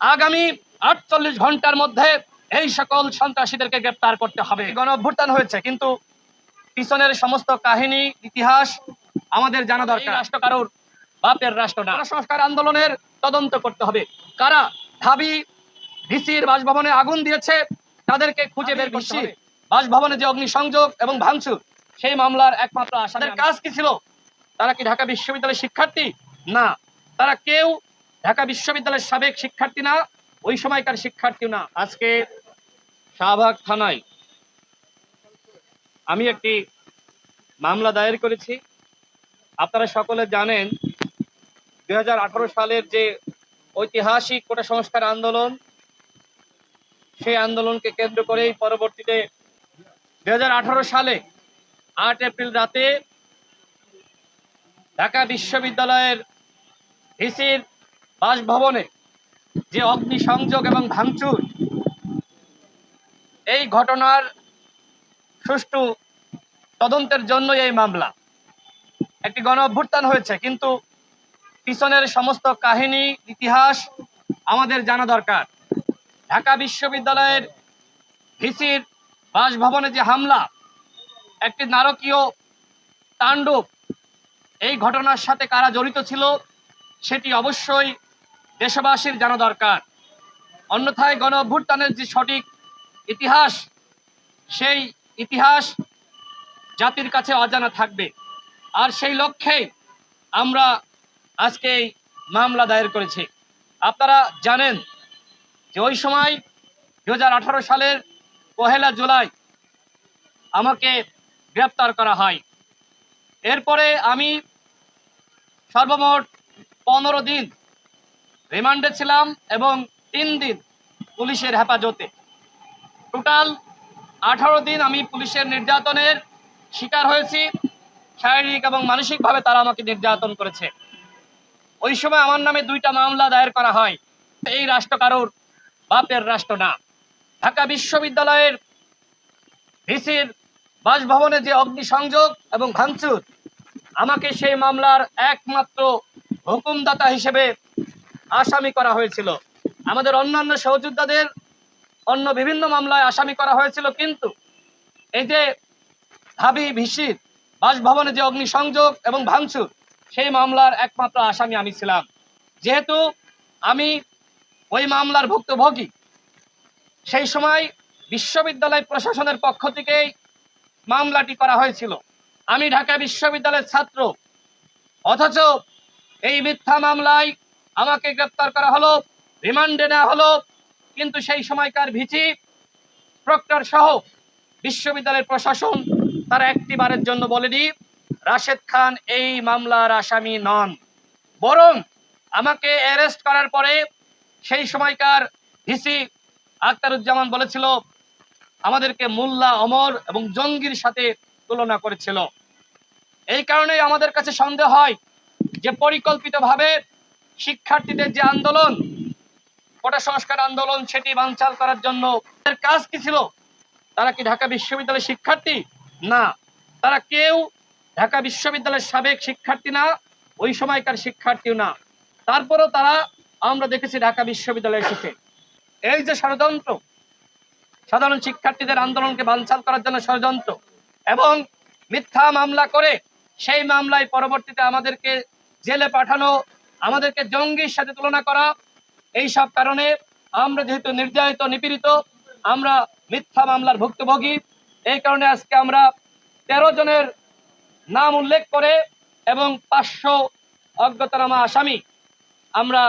আগামী আটচল্লিশ ঘণ্টার মধ্যে এই সকল সন্ত্রাসীদেরকে গ্রেপ্তার করতে হবে। গণ অভ্যুত্থান হয়েছে কিন্তু পিছনের সমস্ত কাহিনী ইতিহাস আমাদের জানা দরকার। রাষ্ট্র কারোর? বাপের রাষ্ট্র না। সংস্কার আন্দোলনের তদন্ত করতে হবে। কারা ঢাবি ভিসির বাসভবনে আগুন দিয়েছে তাদেরকে খুঁজে বের হবে। বাসভবনে যে অগ্নিসংযোগ এবং ভাঙচুর সেই মামলার একমাত্র আসাদের কাজ কি ছিল? তারা কি ঢাকা বিশ্ববিদ্যালয়ের শিক্ষার্থী? না। তারা কেউ ঢাকা বিশ্ববিদ্যালয়ের সাবেক শিক্ষার্থী না, ওই সময়কার শিক্ষার্থী না। আজকে শাহবাগ থানায় আমি একটি মামলা দায়ের করেছি। আপনারা সকলে জানেন দু হাজার আঠারো সালের যে ঐতিহাসিক কোটা সংস্কার আন্দোলন, সেই আন্দোলনকে কেন্দ্র করেই পরবর্তীতে দু হাজার আঠারো সালে আট এপ্রিল রাতে ঢাকা বিশ্ববিদ্যালয়ের ভিসির বাসভবনে যে অগ্নিসংযোগ এবং ভাঙচুর, এই ঘটনার সুষ্ঠু তদন্তের জন্য এই মামলা। একটি গণ অভ্যুত্থান হয়েছে, কিন্তু পিছনের সমস্ত কাহিনী, ইতিহাস আমাদের জানা দরকার। ঢাকা বিশ্ববিদ্যালয়ের ভিসির বাসভবনে যে হামলা, একটি নারকীয় তাণ্ডব, এই ঘটনার সাথে কারা জড়িত ছিল, সেটি অবশ্যই দেশবাসীর জানা দরকার। অন্যথায় গণ অভ্যুত্থানের যে সঠিক ইতিহাস, সেই ইতিহাস জাতির কাছে অজানা থাকবে। আর সেই লক্ষ্যেই আমরা আজকে মামলা দায়ের করেছি। আপনারা জানেন যে ওই সময় দু হাজার আঠারো সালের পহেলা জুলাই আমাকে গ্রেপ্তার করা হয়। এরপরে আমি সর্বমোট পনেরো দিন রিমান্ডে ছিলাম এবং তিন দিন পুলিশের হেফাজতে। টোটাল আঠারো দিন আমি পুলিশের নির্যাতনের শিকার হয়েছি। শারীরিক এবং মানসিকভাবে তারা আমাকে নির্যাতন করেছে। ওই সময় আমার নামে দুইটা মামলা দায়ের করা হয়। এই রাষ্ট্র কারোর? বাপের রাষ্ট্র না। ঢাকা বিশ্ববিদ্যালয়ের ভিসির বাসভবনে যে অগ্নিসংযোগ এবং ভাঙচুর, আমাকে সেই মামলার একমাত্র হুকুমদাতা হিসেবে আসামি করা হয়েছিল। আমাদের অন্যান্য সহযোদ্ধাদের অন্য বিভিন্ন মামলায় আসামি করা হয়েছিল, কিন্তু এই যে ধাবি ভিসির বাসভবনে যে অগ্নিসংযোগ এবং ভাঙচুর, সেই মামলার একমাত্র আসামি আমি ছিলাম। যেহেতু আমি ওই মামলার ভুক্তভোগী, সেই সময় বিশ্ববিদ্যালয় প্রশাসনের পক্ষ থেকেই মামলাটি করা হয়েছিল। আমি ঢাকা বিশ্ববিদ্যালয়ের ছাত্র, অথচ এই মিথ্যা মামলায় আমাকে গ্রেপ্তার করা হলো, রিমান্ডে নেওয়া হলো, কিন্তু সেই সময়কার ভিচি প্রক্টর সহ বিশ্ববিদ্যালয়ের প্রশাসন তারা একটিবারের জন্য বলেনি, রাশেদ খান এই মামলার আসামি নন। বরং আমাকে অ্যারেস্ট করার পরে সেই সময়কার ভিসি আখতারুজ্জামান বলেছিল, আমাদেরকে মোল্লা, অমর এবং জঙ্গির সাথে তুলনা করেছিল। এই কারণেই আমাদের কাছে সন্দেহ হয় যে পরিকল্পিতভাবে শিক্ষার্থীদের যে আন্দোলন, কোটা সংস্কার আন্দোলন, সেটি বানচাল করার জন্য তাদের কাজ কি ছিল? তারা কি ঢাকা বিশ্ববিদ্যালয়ের শিক্ষার্থী? না। তারা কেউ ঢাকা বিশ্ববিদ্যালয়ের সাবেক শিক্ষার্থী না, ওই সময়কার শিক্ষার্থীও না। তারপরেও তারা, আমরা দেখেছি ঢাকা বিশ্ববিদ্যালয়ে এসেছে। এই যে ষড়যন্ত্র, সাধারণ শিক্ষার্থীদের আন্দোলনকে বানচাল করার জন্য ষড়যন্ত্র এবং মিথ্যা মামলা করে সেই মামলায় পরবর্তীতে আমাদেরকে জেলে পাঠানো আমাদেরকে জঙ্গির সাথে তুলনা করা এই সব কারণে আমরা যেহেতু নির্যাতিত, নিপীড়িত, আমরা মিথ্যা মামলার ভুক্তভোগী, এই কারণে আজকে আমরা তেরো জনের নাম উল্লেখ করে এবং পাঁচশো অজ্ঞাতনামা আসামি আমরা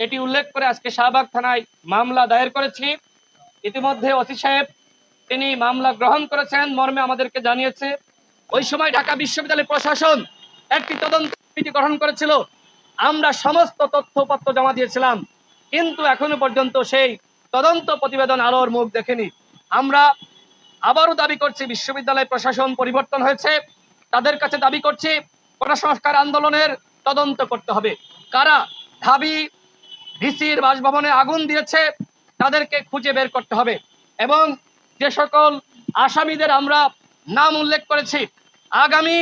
এটি উল্লেখ করে আজকে শাহবাগ থানায় মামলা দায়ের করেছি। ইতিমধ্যে ওসি সাহেব তিনি মামলা গ্রহণ করেছেন, মর্মে আমাদেরকে জানিয়েছে। ওই সময় ঢাকা বিশ্ববিদ্যালয় প্রশাসন একটি তদন্ত কমিটি গঠন করেছিল। আমরা সমস্ত তথ্যপত্র জমা দিয়েছিলাম, কিন্তু এখনও পর্যন্ত সেই তদন্ত প্রতিবেদন আলোর মুখ দেখেনি। আমরা আবারও দাবি করছি, বিশ্ববিদ্যালয় প্রশাসন পরিবর্তন হয়েছে, তাদের কাছে দাবি করছি কোটা সংস্কার আন্দোলনের তদন্ত করতে হবে। কারা ঢাবি ভিসির বাসভবনে আগুন দিয়েছে, তাদেরকে খুঁজে বের করতে হবে। এবং যে সকল আসামিদের আমরা নাম উল্লেখ করেছি, আগামী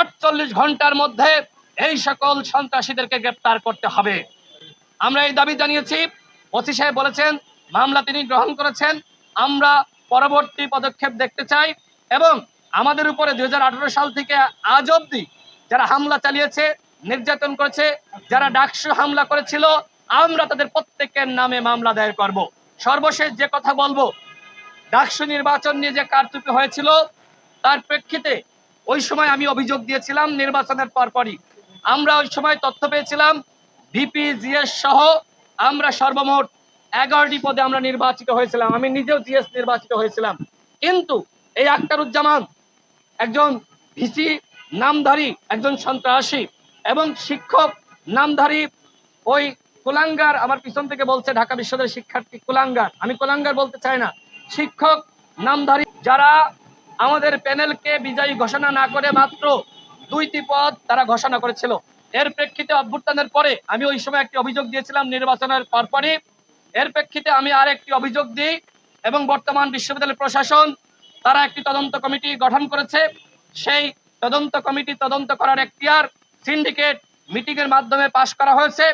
আটচল্লিশ ঘণ্টার মধ্যে এই সকল সন্ত্রাসীদেরকে গ্রেপ্তার করতে হবে। আমরা এই দাবি জানিয়েছি। ওসি সাহেব বলেছেন, মামলা তিনি গ্রহণ করেছেন। আমরা পরবর্তী পদক্ষেপ দেখতে চাই এবং আমাদের উপরে দুই হাজার আঠারো সাল থেকে আজ অবধি যারা হামলা চালিয়েছে, নির্যাতন করেছে, যারা ডাকসু হামলা করেছিল, আমরা তাদের প্রত্যেকের নামে মামলা দায়ের করব। সর্বশেষ যে কথা বলব, ডাকসু নির্বাচন নিয়ে যে কারচুপি হয়েছিল, তার প্রেক্ষিতে ওই সময় আমি অভিযোগ দিয়েছিলাম, নির্বাচনের পরপরই। আমরা ওই সময় তথ্য পেয়েছিলাম, ভিপি জিএস সহ আমরা সর্বমোট এগারোটি পদে আমরা নির্বাচিত হয়েছিলাম। আমি নিজেও জিএস নির্বাচিত হয়েছিলাম। কিন্তু এই আক্তারুজ্জামান একজন ভিসি, নামধারী একজন সন্ত্রাসী এবং শিক্ষক, নামধারী ওই কুলাঙ্গার আমার পিছন থেকে বলছে ঢাকা বিশ্ববিদ্যালয়ের শিক্ষার্থী কুলাঙ্গার। আমি কুলাঙ্গার বলতে চাই না। শিক্ষক, নামধারী, যারা আমাদের প্যানেলকে বিজয়ী ঘোষণা না করে মাত্র দুইটি পদ তারা ঘোষণা করেছিল। এর প্রেক্ষিতে অভ্যুত্থানের পরে আমি ওই সময় একটি অভিযোগ দিয়েছিলাম নির্বাচনের পরপরই। এর প্রেক্ষিতে আমি আর একটি অভিযোগ দিই এবং বর্তমান বিশ্ববিদ্যালয় প্রশাসন, তারা একটি তদন্ত কমিটি গঠন করেছে। সেই তদন্ত কমিটি তদন্ত করার এখতিয়ার সিন্ডিকেট মিটিংয়ের মাধ্যমে পাশ করা হয়েছে।